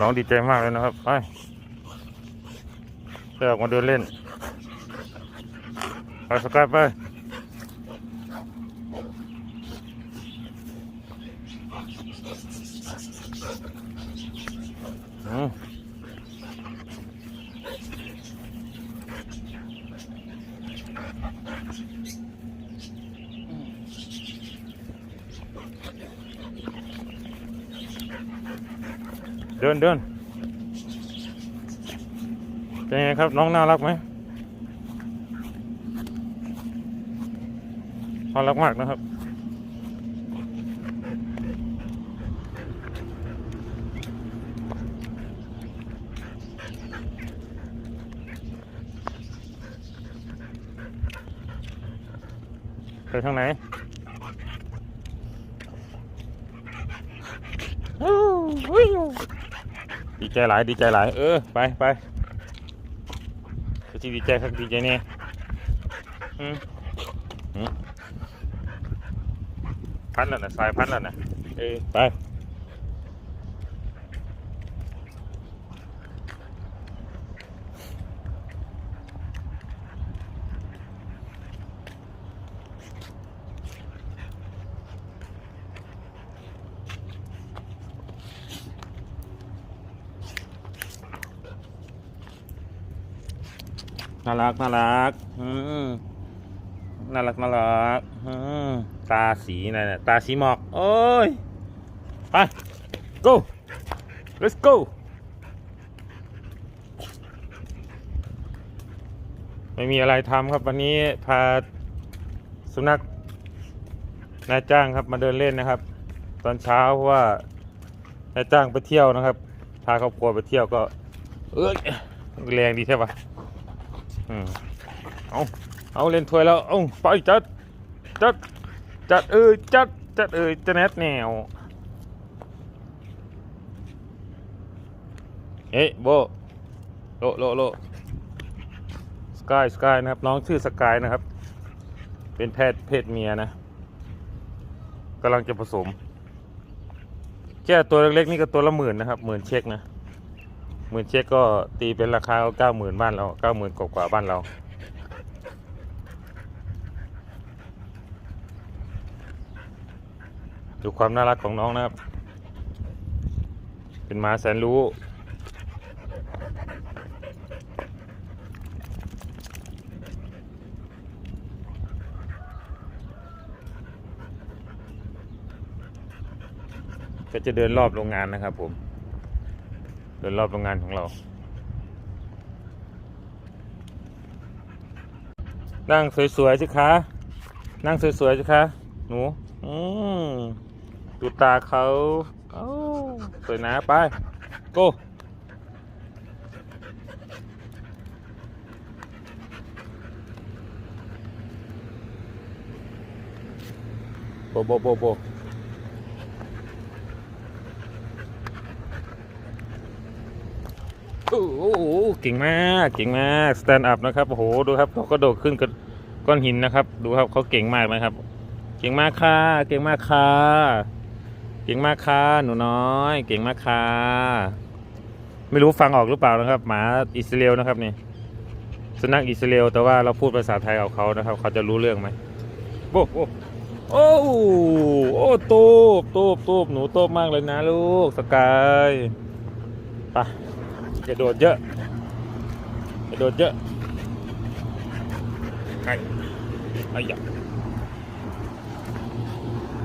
น้องดีใจมากเลยนะครับไปไปออกมาเดินเล่นไปสกายไปอืม เดินเดินเป็นไงครับ น้องน่ารักไหมน่ารักมากนะครับ ไปทางไหนอู้วิว ดีใจหลายดีใจหลาย เออ ไปไปก็ที่ดีใจครับดีใจเนี่ยพันแล้วนะสายพันแล้วนะเออไป น่ารักน่ารักอืมน่ารักน่ารักอืมตาสีนั่นน่ะตาสีหมอกโอ้ยไป go let's go ไม่มีอะไรทำครับวันนี้พาสุนัขนายจ้างครับมาเดินเล่นนะครับ ตอนเช้าเพราะว่านายจ้างไปเที่ยวนะครับ พาครอบครัวไปเที่ยวก็ เอ้ยแรงดีใช่ปะ เอาเอาเล่นถ้วยแล้ว เอาไปจัด จัด จัดเอ้ยจัด จัดเอ้ยจะแนทแนว เอ้ยโบโลโลโลสกายสกายนะครับ น้องชื่อสกายนะครับ เป็นแพทย์เพศเมียนะกำลังจะผสม แค่ตัวเล็กๆนี่ก็ตัวละหมื่นนะครับหมื่นเช็คนะ หมื่นเช็คก็ตีเป็นราคาเก้าหมื่นบ้านเราเก้าหมื่นกว่าบ้านเรา ดูความน่ารักของน้องนะครับ เป็นมาแสนรู้ก็จะเดินรอบโรงงานนะครับผม เดินรอบโรงงานของเรา นั่งสวยๆสิคะ นั่งสวยๆสิคะ หนู อืมดูตาเขาเอ้าสวยนะ ไป โก้โบโบโบโบ โอ้โหเก่งมากเก่งมากสแตนด์อัพนะครับโอ้โหดูครับเขาก็โดดขึ้นกับก้อนหินนะครับ ดูครับเขาเก่งมากนะครับ เก่งมากค่ะเก่งมากค่ะเก่งมากค่ะหนูน้อย เก่งมากค่ะไม่รู้ฟังออกหรือเปล่านะครับ หมาอิสราเอลนะครับนี่สุนัขอิสราเอลแต่ว่าเราพูดภาษาไทยกับเขานะครับ เขาจะรู้เรื่องไหมโอ้โหโอ้โอ้ตูบตูบตูบหนูโตบมากเลยนะลูกสกายไป กระโดดเยอะกระโดดเยอะไอ้ไอ้ยะ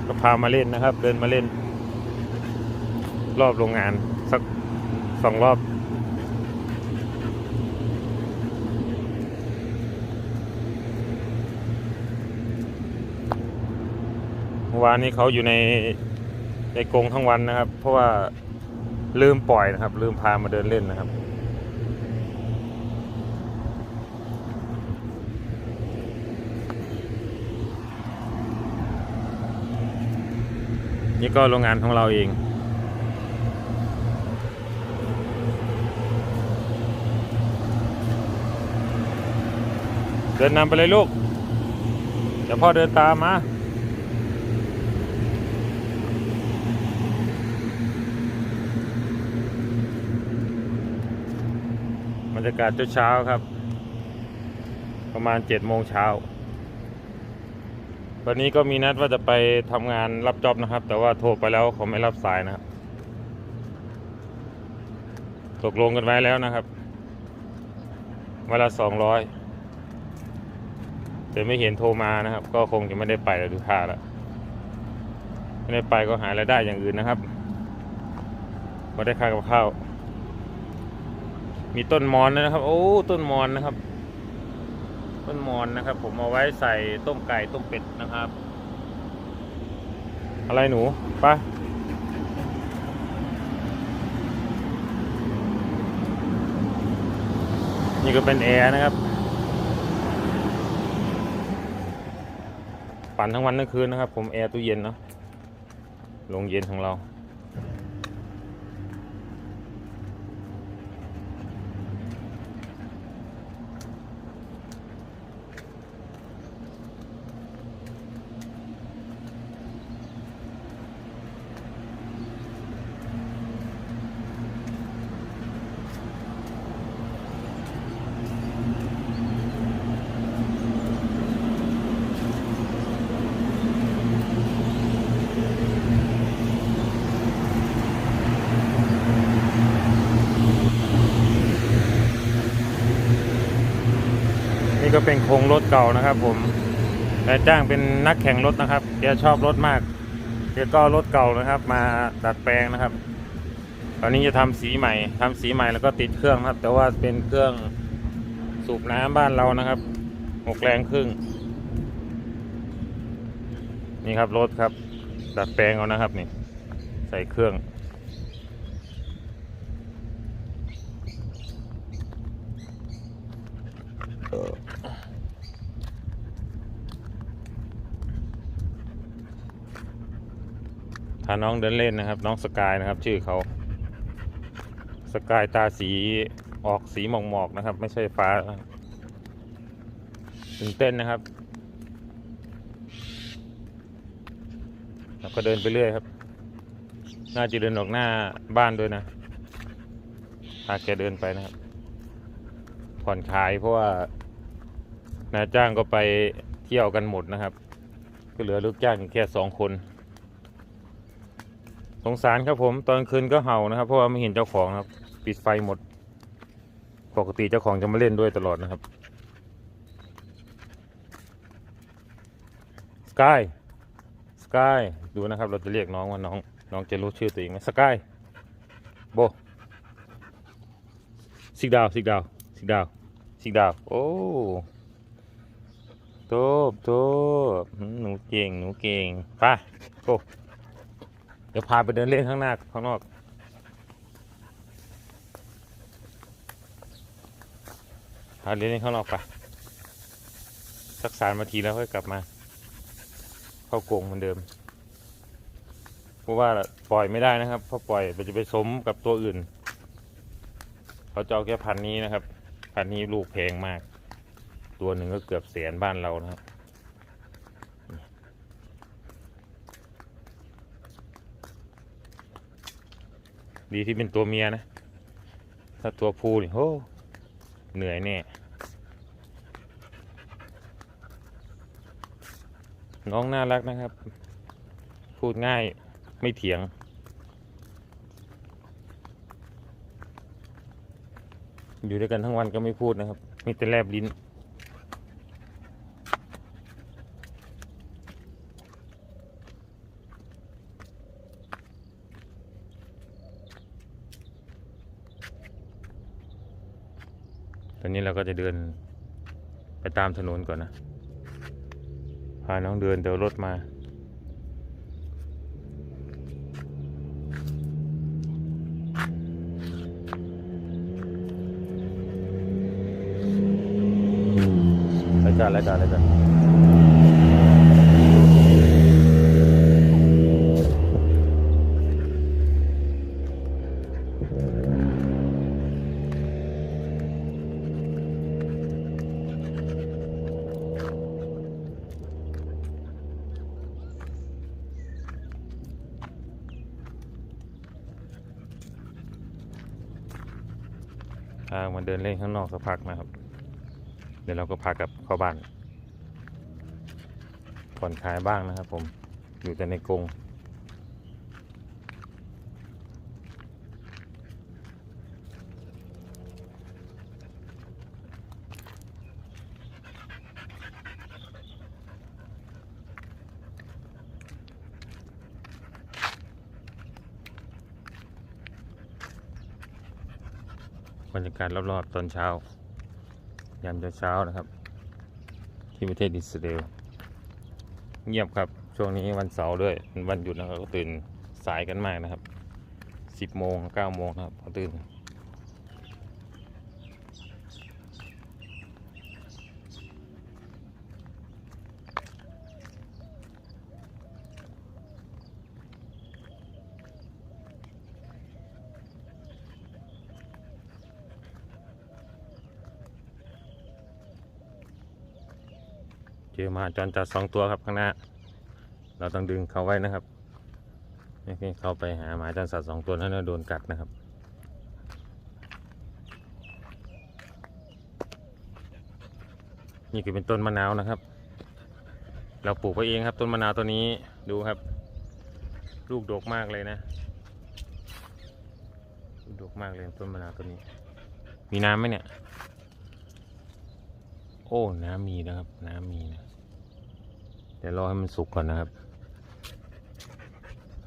ก็พามาเล่นนะครับ เดินมาเล่น รอบโรงงานสักสองรอบเมื่อวานนี้เขาอยู่ในในกรงทั้งวันนะครับ เพราะว่า ลืมปล่อยนะครับ ลืมพามาเดินเล่นนะครับ นี่ก็โรงงานของเราเองเดินนำไปเลยลูก เดี๋ยวพ่อเดินตามมาากาศเช้าครับ ประมาณเจ็ดโมงเช้า วันนี้ก็มีนัดว่าจะไปทำงานรับจ็อบนะครับ แต่ว่าโทรไปแล้วเขาไม่รับสายนะครับตกลงกันไว้แล้วนะครับเวลาสองร้อยแต่ไม่เห็นโทรมานะครับ ก็คงจะไม่ได้ไปแล้วดูท่าล้วไม่ได้ไปก็หารายได้อย่างอื่นนะครับก็ได้ค่ากับข้าว มีต้นมอนนะครับ โอ้ต้นมอนนะครับ ต้นมอนนะครับ ผมเอาไว้ใส่ต้มไก่ต้มเป็ดนะครับ อะไรหนูปะนี่ก็เป็นแอร์นะครับปั่นทั้งวันทั้งคืนนะครับ ผมแอร์ตู้เย็นเนาะโรงเย็นของเรา เป็นโครงรถเก่านะครับ ผมนายจ้างเป็นนักแข่งรถนะครับแกชอบรถมากแกก็รถเก่านะครับ มาดัดแปลงนะครับ ตอนนี้จะทำสีใหม่ทำสีใหม่แล้วก็ติดเครื่องนะครับ แต่ว่าเป็นเครื่องสูบน้ำบ้านเรานะครับหกแรงครึ่ง นี่ครับรถครับ ดัดแปลงเอานะครับนี่ ใส่เครื่องาน้องเดินเล่นนะครับ น้องสกายนะครับ ชื่อเขาสกายตาสีออกสีหมอกๆนะครับ ไม่ใช่ฟ้าตื่นเต้นนะครับแล้วก็เดินไปเรื่อยครับ น่าจะเดินออกหน้าบ้านด้วยนะพาแกเดินไปนะครับ ผ่อนคลายเพราะว่านายจ้างก็ไปเที่ยวกันหมดนะครับ ก็เหลือลูกจ้างแค่สองคน สงสารครับผมตอนคืนก็เห่านะครับ เพราะว่าไม่เห็นเจ้าของครับ ปิดไฟหมด ปกติเจ้าของจะมาเล่นด้วยตลอดนะครับสกายสกายดูนะครับ เราจะเรียกน้องว่าน้อง น้องจะรู้ชื่อตัวเองไหมสกายโบซิกดาวซิกดาวซิกดาวซิกดาวโอ้โตบโตบหืมหนูเก่งหนูเก่งไปโก เดี๋ยวพาไปเดินเล่นข้างหน้าข้างนอก พาเดินเล่นข้างนอกไป สักสามนาทีแล้วค่อยกลับมา เข้ากรงเหมือนเดิม เพราะว่าปล่อยไม่ได้นะครับ เพราะปล่อยมันจะไปสมกับตัวอื่น เขาจะเอาแค่พันนี้นะครับ พันนี้ลูกแพงมาก ตัวหนึ่งก็เกือบแสนบ้านเรานะครับ ดีที่เป็นตัวเมียนะ ถ้าตัวผู้นี่โหเหนื่อยแน่น้องน่ารักนะครับ พูดง่ายไม่เถียง อยู่ด้วยกันทั้งวันก็ไม่พูดนะครับ มีแต่แลบลิ้น ตอนนี้เราก็จะเดินไปตามถนนก่อนนะ พาน้องเดินเดี๋ยวรถมารายการามาเดินเล่นข้างนอกสักพักนะครับ เดี๋ยวเราก็พากลับเข้าบ้านผ่อนคลายบ้างนะครับผมอยู่แต่ในกรง บรรยากาศรอบๆตอนเช้ายามเช้าๆนะครับ ที่ประเทศอิสราเอลเงียบครับช่วงนี้วันเสาร์ด้วยเป็นวันหยุดนะครับก็ตื่นสายกันมากนะครับ 10โมง9โมงครับเขาตื่น อมาจรจัดสองตัวครับข้างหน้า เราต้องดึงเขาไว้นะครับไม่เข้าไปหาหมาจรสัตว์สองตัวนั้นแล้วโดนกัดนะครับนี่คือเป็นต้นมะนาวนะครับ เราปลูกไว้เองครับ ต้นมะนาวตัวนี้ดูครับ ลูกดกมากเลยนะดกมากเลยต้นมะนาวตัวนี้ มีน้ำไหมเนี่ย โอ้ น้ำมีนะครับ น้ำมีนะ ดี๋ยวรอให้มันสุกก่อนนะครับ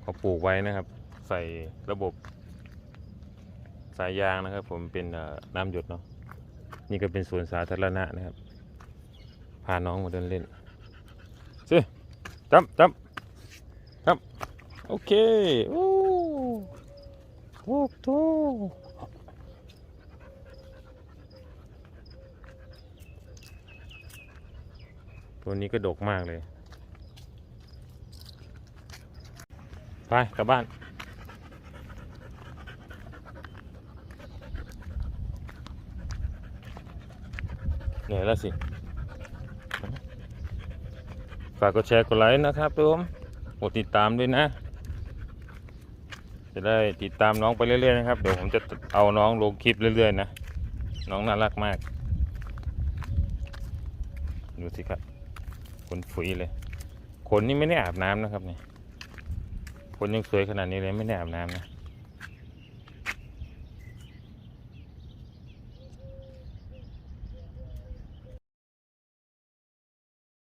เขาปลูกไว้นะครับ ใส่ระบบสายยางนะครับ ผมเป็นน้ำหยดเนาะนี่ก็เป็นสวนสาธารณะนะครับ พาน้องมาเดินเล่นสิจับจับจับโอเคโอ้โอ้โตตัวนี้ก็ดกมากเลย ไปกลับบ้าน เหนื่อยแล้วสิ ฝากกดแชร์กดไลค์นะครับทุกคนกดติดตามด้วยนะ จะได้ติดตามน้องไปเรื่อยๆนะครับ เดี๋ยวผมจะเอาน้องลงคลิปเรื่อยๆนะ น้องน่ารักมาก ดูสิครับขนฝุ่ยเลยขนนี่ไม่ได้อาบน้ำนะครับเนี่ย คนยังสวยขนาดนี้เลยไม่ได้อาบน้ำนะ